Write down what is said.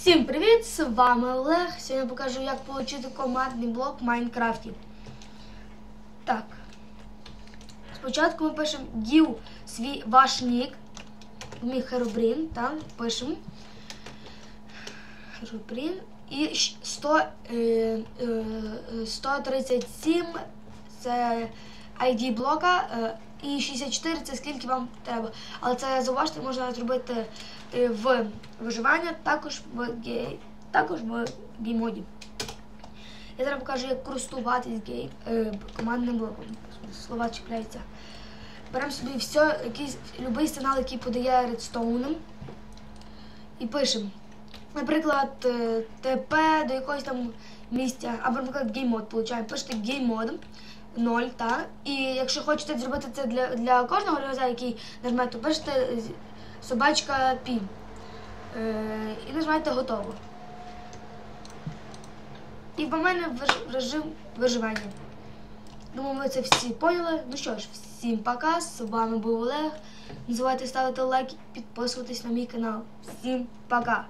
Всім привіт! З вами Олег. Сьогодні покажу, як отримати командний блок в Майнкрафті. Так. Спочатку ми пишемо дів свій ваш нік. Мій Херобрін, там пишемо. Херобрін. І щ- 100, е, е, е, 137 це ID блока. І 64 це скільки вам треба. Але це зауважте, можна зробити е, в виживання, також в гей, також в геймоді. Я зараз покажу, як користуватись гей, е, командним блоком. Слова чіпляються. Беремо собі все, якийсь будь-який сигнал, який подає редстоуном. І пишемо. Наприклад, е, ТП до якогось там місця, або, наприклад, геймод получаємо. Пишете геймод 0, та. І якщо хочете зробити це для, для кожного гравця, який нажме, то пишете собачка пі. Е, і нажимаєте готово. І в мене режим виживання. Думаю, ви це всі поняли. Ну що ж, всім пока. З вами був Олег. Не забувайте ставити лайк і підписуватись на мій канал. Всім пока!